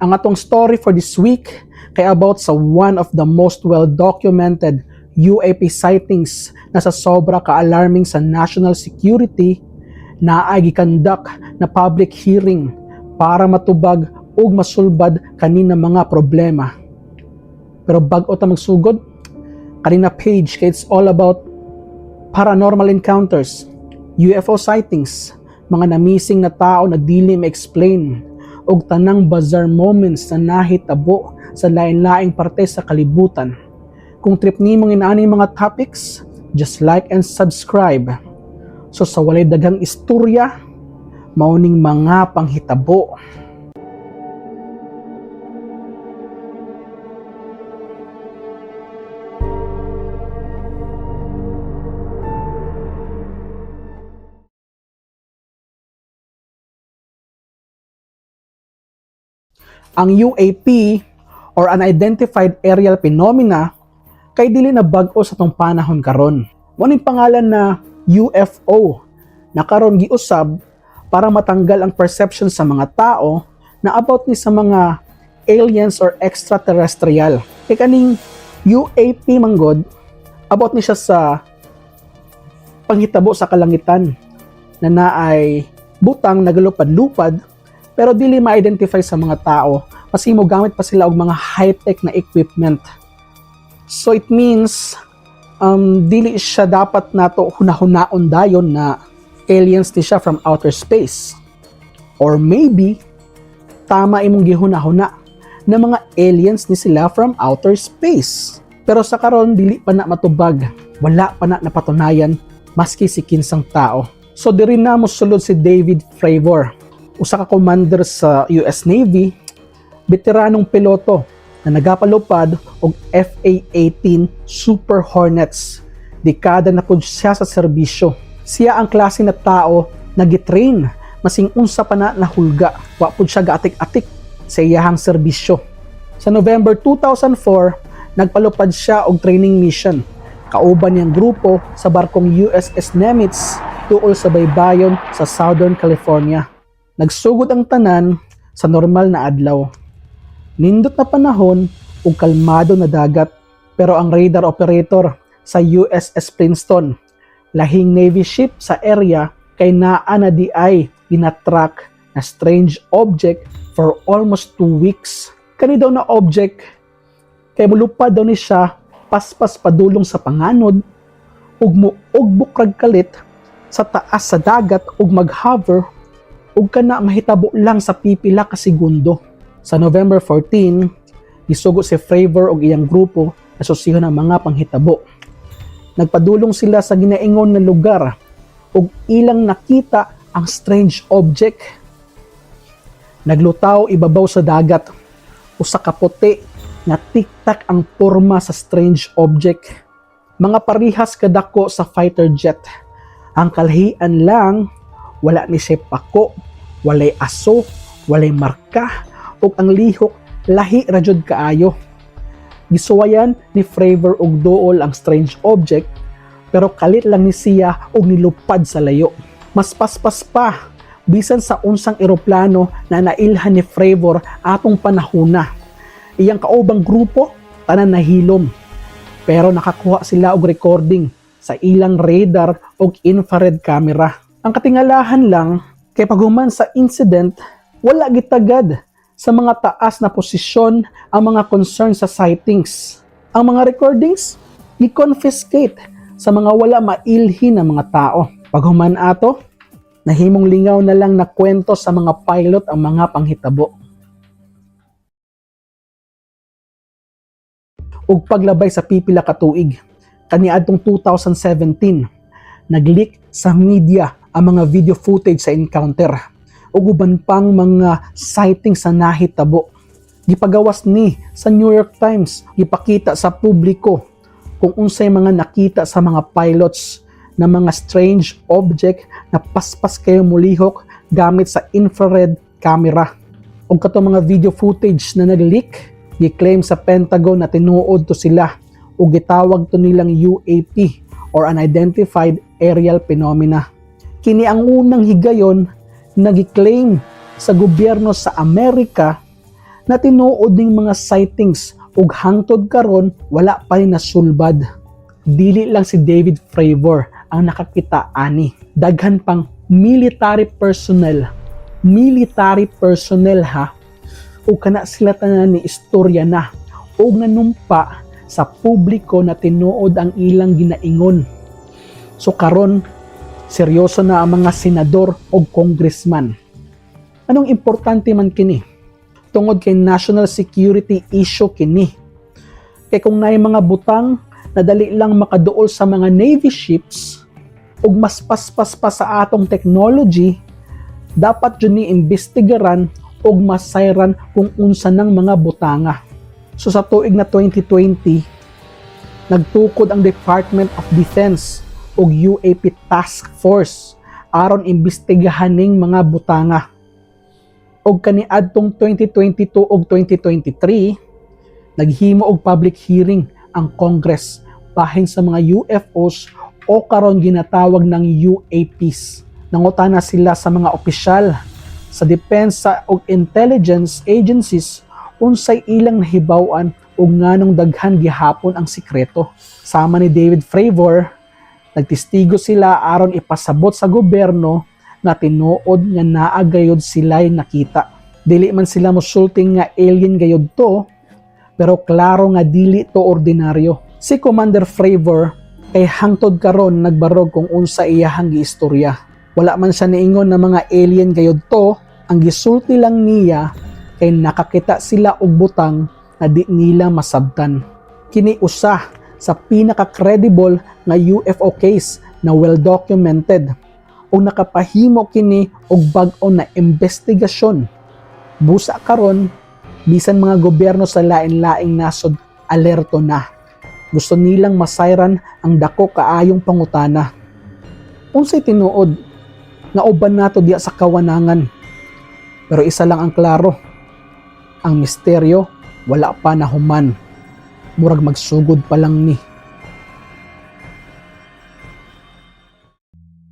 Ang atong story for this week kay about sa one of the most well-documented UAP sightings na sa sobra ka-alarming sa national security na ay gikandak na public hearing para matubag ug masulbad kanina mga problema. Pero bag-o ta magsugod, kanina page kay it's all about paranormal encounters, UFO sightings, mga na-missing na tao na dili ma-explain, ug tanang bizarre moments na nahitabo sa lain-laing parte sa kalibutan. Kung trip nimong inaani mga topics, just like and subscribe. So sa walay daghang istorya, mauning mga panghitabo. Ang UAP or Unidentified Aerial Phenomena kay dili na bag-o sa tong panahon karon. Muning pangalan na UFO na karon giusab para matanggal ang perception sa mga tao na about ni sa mga aliens or extraterrestrial. Kay kaning UAP manggod about ni siya sa panghitabo sa kalangitan na naay butang nagalupad-lupad pero dili ma-identify sa mga tao kasi mo gamit pa sila og mga high-tech na equipment. So it means um, dili siya dapat nato hunahunaon dayon na aliens ni siya from outer space. Or maybe tama imong gihunahuna na mga aliens ni sila from outer space. Pero sa karon dili pa na matubag, wala pa na napatunayan maski si kinsang tao. So diri na mo sulod si David Fravor, usa ka commander sa US Navy, veteranong piloto na nagapalupad og FA-18 Super Hornets. Dekada na pud siya sa serbisyo. Siya ang klase na tao na gitrain masing unsa pa na nahulga. Wa pud siya gaatik-atik sa iyahang serbisyo. Sa November 2004, nagpalupad siya og training mission. Kauban niyang grupo sa barkong USS Nimitz tuol sa baybayon sa Southern California. Nagsugod ang tanan sa normal na adlaw. Nindot na panahon ug kalmado na dagat pero ang radar operator sa USS Princeton, lahing Navy ship sa area kay naa na di ay pinatrack na strange object for almost two weeks. Kani daw na object kay mulupad daw ni siya paspas padulong sa panganod ug muugbok rag kalit sa taas sa dagat ug mag-hover ug kana mahitabo lang sa pipila ka segundo. Sa November 14, gisugo si Fravor og iyang grupo na susiho ng mga panghitabo. Nagpadulong sila sa ginaingon na lugar ug ilang nakita ang strange object. Naglutaw ibabaw sa dagat. Usa ka puti na tiktak ang porma sa strange object. Mga parihas kadako sa fighter jet. Ang kalhian lang, wala ni siya pako, walay aso, walay marka, ug ang lihok lahi ra jud kaayo. Gisuwayan ni Fravor og dool ang strange object pero kalit lang ni siya og nilupad sa layo. Mas paspas pa bisan sa unsang eroplano na nailhan ni Fravor atong panahuna. Iyang kaubang grupo tanan nahilom. Pero nakakuha sila og recording sa ilang radar og infrared camera. Ang katingalahan lang kay paghuman sa incident wala gitagad sa mga taas na posisyon ang mga concern sa sightings. Ang mga recordings, i-confiscate sa mga wala mailhin na mga tao. Paghuman ato, nahimong lingaw na lang na kwento sa mga pilot ang mga panghitabo. Ug paglabay sa pipila ka tuig, kaniadtong 2017, nag-leak sa media ang mga video footage sa encounter ug uban pang mga sighting sa nahitabo. Gipagawas ni sa New York Times, gipakita sa publiko kung unsay mga nakita sa mga pilots na mga strange object na paspas kayo mulihok gamit sa infrared camera. O kato mga video footage na nag-leak, gi-claim sa Pentagon na tinuod to sila o gitawag to nilang UAP or Unidentified Aerial Phenomena. Kini ang unang higayon nag-claim sa gobyerno sa Amerika na tinuod ning mga sightings ug hangtod karon wala pa ni nasulbad. Dili lang si David Fravor ang nakakita ani. Daghan pang military personnel. Military personnel ha. Ug kana sila tanan ni istorya na ug nanumpa sa publiko na tinuod ang ilang ginaingon. So karon seryoso na ang mga senador o congressman. Anong importante man kini? Tungod kay national security issue kini. Kay kung naay mga butang na dali lang makaduol sa mga navy ships ug mas paspas pa sa atong technology, dapat yun ni imbestigaran ug masayran kung unsa ng mga butanga. So sa tuig na 2020, nagtukod ang Department of Defense ug UAP Task Force aron imbestigahan ning mga butanga. Og kaniadtong 2022 ug 2023, naghimo og public hearing ang Congress bahin sa mga UFOs o karon ginatawag ng UAPs. Nangutana sila sa mga opisyal sa depensa ug intelligence agencies unsay ilang nahibaw-an ug nganong daghan gihapon ang sikreto. Sama ni David Fravor, nagtistigo sila aron ipasabot sa gobyerno nga tinuod nga naa gayud sila'y nakita. Dili man sila musulting nga alien gayud to, pero klaro nga dili to ordinaryo. Si Commander Fravor kay hangtod karon nagbarog kung unsa iyahang giistorya. Wala man siya niingon na mga alien gayud to, ang gisulti lang niya kay nakakita sila og butang na di nila masabtan. Kini usa sa pinaka-credible nga UFO case na well documented o nakapahimo kini og bag-o na investigasyon. Busa karon bisan mga gobyerno sa lain-laing nasod alerto na. Gusto nilang masayran ang dako kaayong pangutana. Unsay tinuod nga uban nato diya sa kawanangan. Pero isa lang ang klaro. Ang misteryo wala pa na human. Murag magsugod pa lang ni.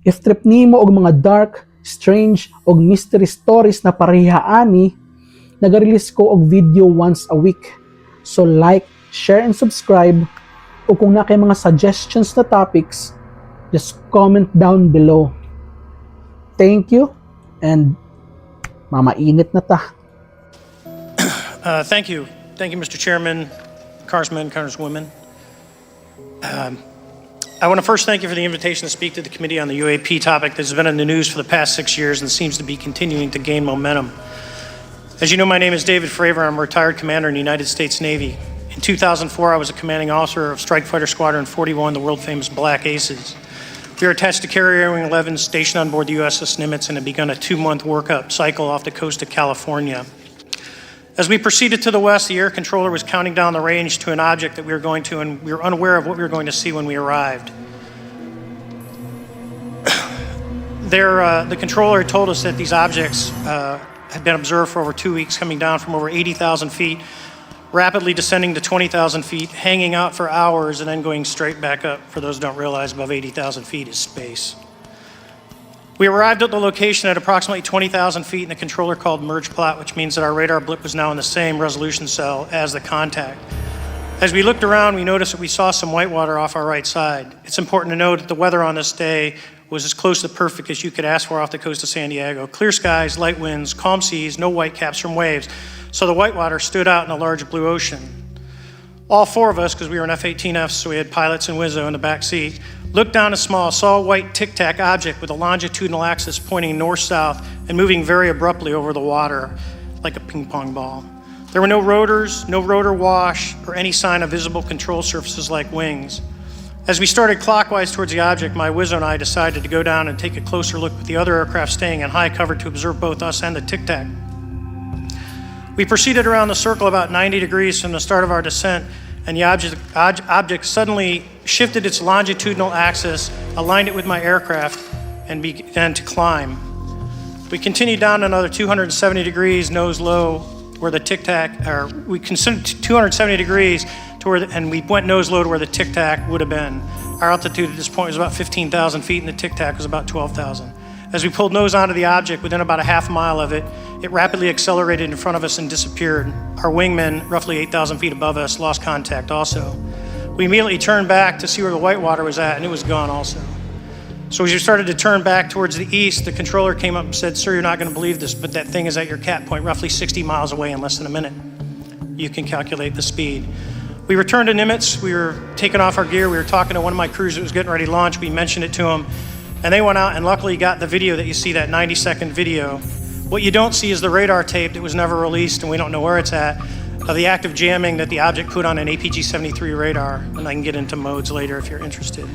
If trip nimo og mga dark, strange og mystery stories na parehaani, nagarelease ko og video once a week. So like, share and subscribe. O kung na kay mga suggestions na topics, just comment down below. Thank you and mamainit na ta. Uh, Thank you. Thank you, Mr. Chairman, Congressmen, Congresswomen. Um, I want to first thank you for the invitation to speak to the committee on the UAP topic that has been in the news for the past six years and seems to be continuing to gain momentum. As you know, my name is David Fravor. I'm a retired commander in the United States Navy. In 2004, I was a commanding officer of Strike Fighter Squadron 41, the world-famous Black Aces. We are attached to Carrier Wing 11, stationed on board the USS Nimitz, and have begun a two-month workup cycle off the coast of California. As we proceeded to the west, the air controller was counting down the range to an object that we were going to, and we were unaware of what we were going to see when we arrived. There, uh, the controller told us that these objects uh, had been observed for over two weeks, coming down from over 80,000 feet, rapidly descending to 20,000 feet, hanging out for hours, and then going straight back up. For those who don't realize, above 80,000 feet is space. We arrived at the location at approximately 20,000 feet, and the controller called merge plot, which means that our radar blip was now in the same resolution cell as the contact. As we looked around, we noticed that we saw some whitewater off our right side. It's important to note that the weather on this day was as close to perfect as you could ask for off the coast of San Diego. Clear skies, light winds, calm seas, no whitecaps from waves. So the whitewater stood out in a large blue ocean. All four of us, because we were in F 18Fs, so we had pilots and Wizzo in the back seat, looked down a small, saw a white tic tac object with a longitudinal axis pointing north south and moving very abruptly over the water like a ping pong ball. There were no rotors, no rotor wash, or any sign of visible control surfaces like wings. As we started clockwise towards the object, my Wizzo and I decided to go down and take a closer look with the other aircraft staying in high cover to observe both us and the tic tac. We proceeded around the circle about 90 degrees from the start of our descent, and the object, ob- object suddenly shifted its longitudinal axis, aligned it with my aircraft, and began to climb. We continued down another 270 degrees, nose low, where the tic tac, or we considered 270 degrees to where, the, and we went nose low to where the tic tac would have been. Our altitude at this point was about 15,000 feet, and the tic tac was about 12,000. As we pulled nose onto the object, within about a half mile of it, it rapidly accelerated in front of us and disappeared. Our wingmen, roughly 8,000 feet above us, lost contact also. We immediately turned back to see where the whitewater was at, and it was gone also. So as you started to turn back towards the east, the controller came up and said, Sir, you're not going to believe this, but that thing is at your cat point, roughly 60 miles away in less than a minute. You can calculate the speed. We returned to Nimitz. We were taking off our gear. We were talking to one of my crews that was getting ready to launch. We mentioned it to them, and they went out and luckily got the video that you see, that 90 second video. What you don't see is the radar tape that was never released, and we don't know where it's at, of the active jamming that the object put on an APG 73 radar. And I can get into modes later if you're interested.